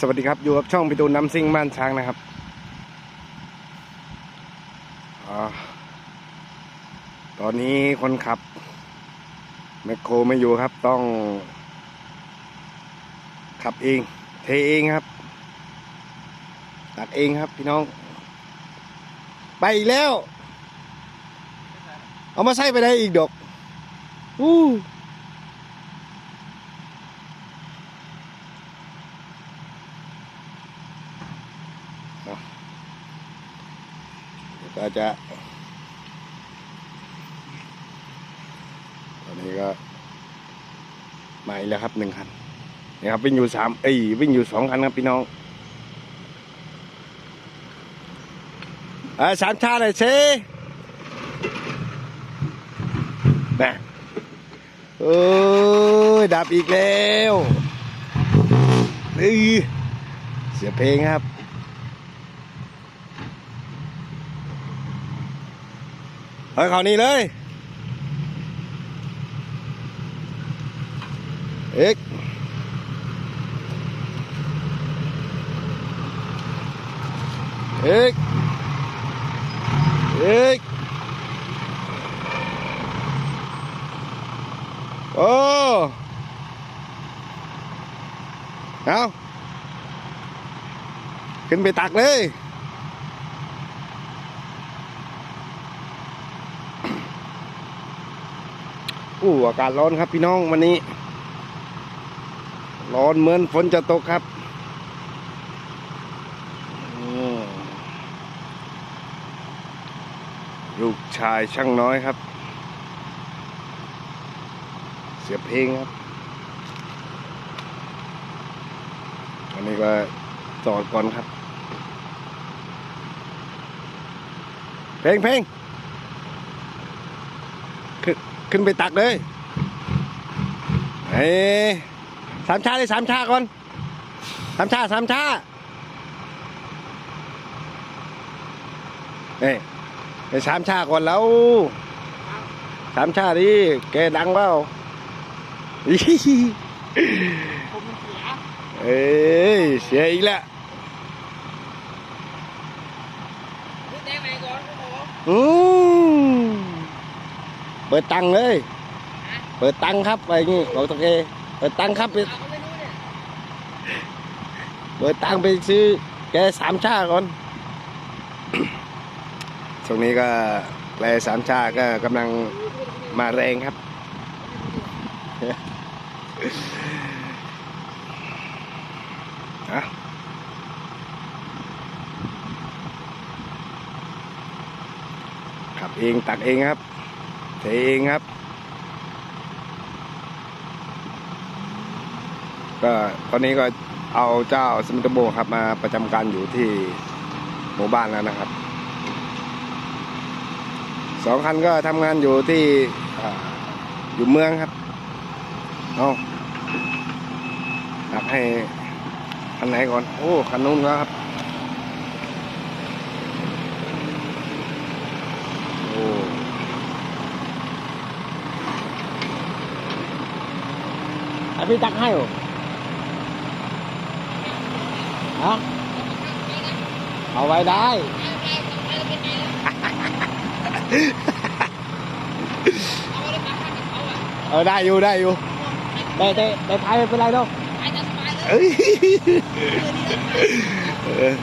สวัสดีครับ อยู่กับช่องพิตูนน้ำซิ่งบ้านช้างนะครับอตอนนี้คนขับแมคโครไม่อยู่ครับต้อง ขับเอง เทเองครับ ตักเองครับพี่น้อง ไปอีกแล้ว เอามาใส่ไปได้อีกดอก อู้ ก็จะ ตอนนี้ก็มาอีกแล้วครับหนึ่งคันนี่ครับวิ่งอยู่สามเอ้ยวิ่งอยู่สองคันครับพี่น้องอ่าสามชาเลยเชนะโอ้ยดับอีกแล้วเอ้ยเสียเพลงครับ เฮ้ยเขานี่เลย เอ็กเอ็กเอ็กโอ้เอาขึ้นไปตักเลย อู้อากาศร้อนครับพี่น้องวันนี้ ร้อนเหมือนฝนจะตกครับลูกชายช่างน้อยครับ เสียเพลงครับอันนี้ก็จอดก่อนครับ เพลงเพลง ขึ้นขึ้นไปตักเลยเฮ้ยสามชาเลยสามชาก่อนสามชาสามชาเอ้ยไปสามชาก่อนแล้วสามชาดิแกดังเปล่าอีหิหิผมมันเสียเอ้ยเสียอีกแล้วนึกได้ไหมก่อนโอ้โหอืมเปิดตังเลย เปิดตังครับไปงี้บอกตะเกเปิดตังครับไปเอาก็ไม่รู้เปิดตังไปซื้อแกสามชาก่อนช่วงนี้ก็แปลสามชาก็กำลังมาแรงครับ ขับเองตักเองครับ เทเองครับ ก็ตอนนี้ก็เอาเจ้าสมิตโบครับมาประจำการอยู่ที่หมู่บ้านแล้วนะครับสองคันก็ทำงานอยู่ที่อยู่เมืองครับเอาตักให้คันไหนก่อน โอ้คันนู้นแล้วครับ ให้พี่ตักให้หรอฮะเอาไว้ได้ เออได้อยู่ได้อยู่แต่แต่แต่ท้ายไม่เป็นไรหรอกเอ้ยเออ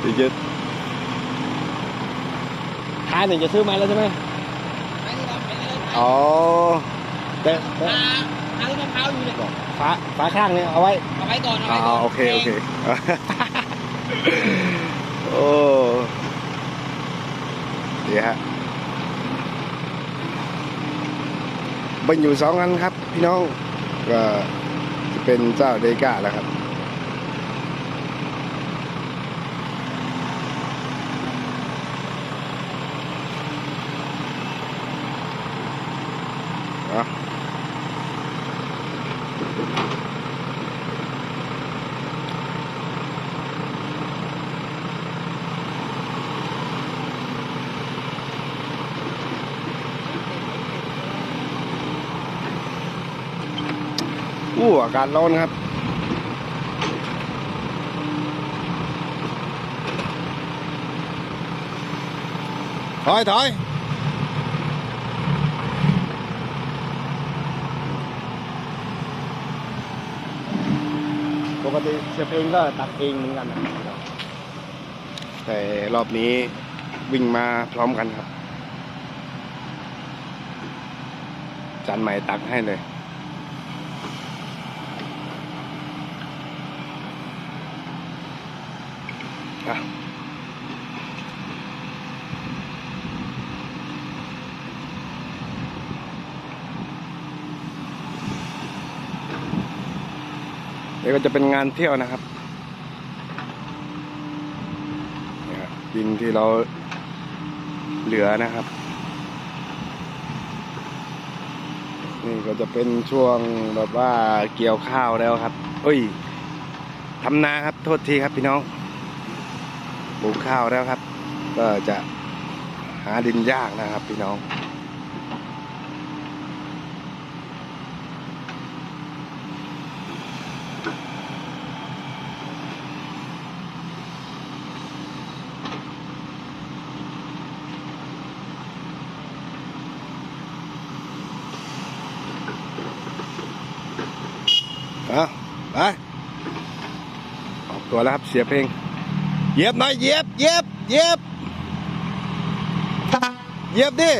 เดี๋ยวจะท้ายหนึ่งจะซื้อไหมาแล้วใช่ไหมอ๋อแต่แต่ ทางมะพร้าวอยู่เนี่ยฝาฝาข้างเนี่ยเอาไว้เอาไว้ก่อนเอาอ๋ไว้ก่อนอโอเคโอเคโอ้เดี๋ยวฮะเป็นอยู่สองอันครับ พี่น้องก็จะเป็นเจ้าเดก้าแล้วครับ อู้อากาศร้อนครับ ถอย ถอยปกติเชฟเองก็ตัดเองเหมือนกันนะแต่รอบนี้วิ่งมาพร้อมกันครับ จันใหม่ตักให้เลย อะเดี๋ยวก็จะเป็นงานเที่ยวนะครับเนี่ยครับดินที่เราเหลือนะครับ นี่ก็จะเป็นช่วงแบบว่าเกี่ยวข้าวแล้วครับเอ้ยทำนาครับ โทษทีครับพี่น้อง ลูกข้าวแล้วครับ ก็จะหาดินยากนะครับพี่น้องเอาไปออกตัวแล้วครับเสียเพลง เหยียบหน่อยเหยียบเหยียบเหยียบเหยียบดิ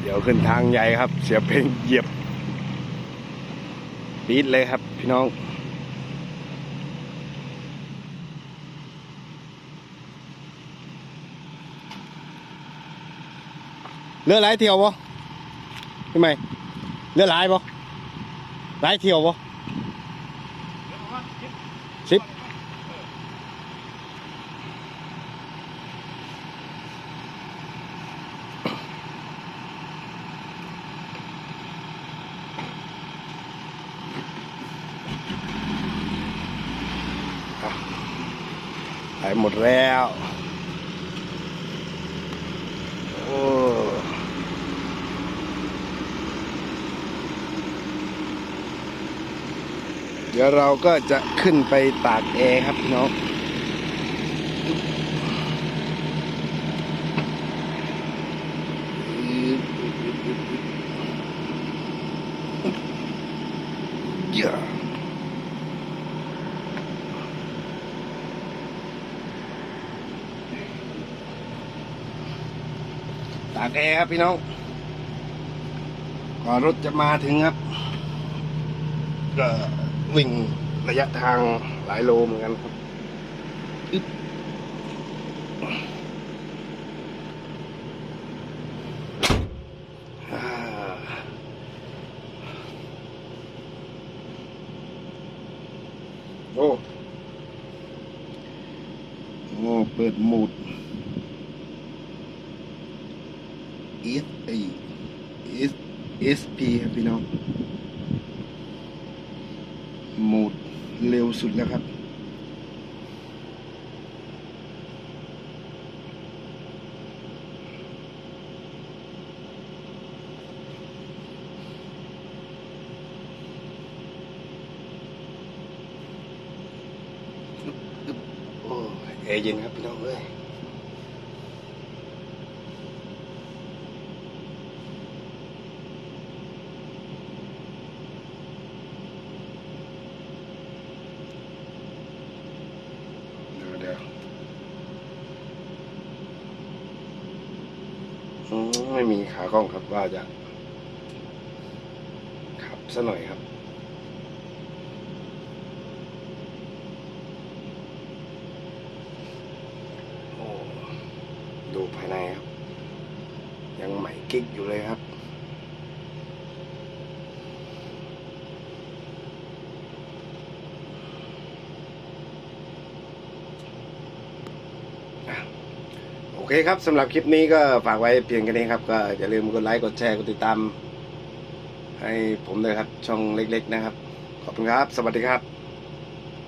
เดี๋ยวขึ้นทางใหญ่ครับ เสียเพลงเหยียบปีดเลยครับพี่น้องเรือหลเที่ยวบ่ ทำไมเรือหลายบ่หลายเที่ยวบ่สิบอะไปหมดแล้ว เดี๋ยวเราก็จะขึ้นไปตากแอร์ครับพี่น้องเยอะตากแอร์ครับพี่น้องก่อนรถจะมาถึงครับก็ วิ่งระยะทางหลายโลเหมือนกันครับอึ๊บโอ้โอ้เปิดโหมด S A S S P ครับพี่น้อง โหมด เร็วสุดแล้วครับโอ้ยแอร์เย็นครับพี่น้องเอ้ย เดี๋ยวเดี๋ยวอืม ไม่มีขากล้องครับว่าจะขับซะหน่อยครับโอ้ดูภายในครับ ยังใหม่กิ๊กอยู่เลยครับ เคครับสำหรับคลิปนี้ก็ฝากไว้เพียงแค่นี้ครับ ก็อย่าลืมกดไลค์กดแชร์กดติดตาม ให้ผมเลยครับช่องเล็ก ๆ นะครับ ขอบคุณครับ สวัสดีครับ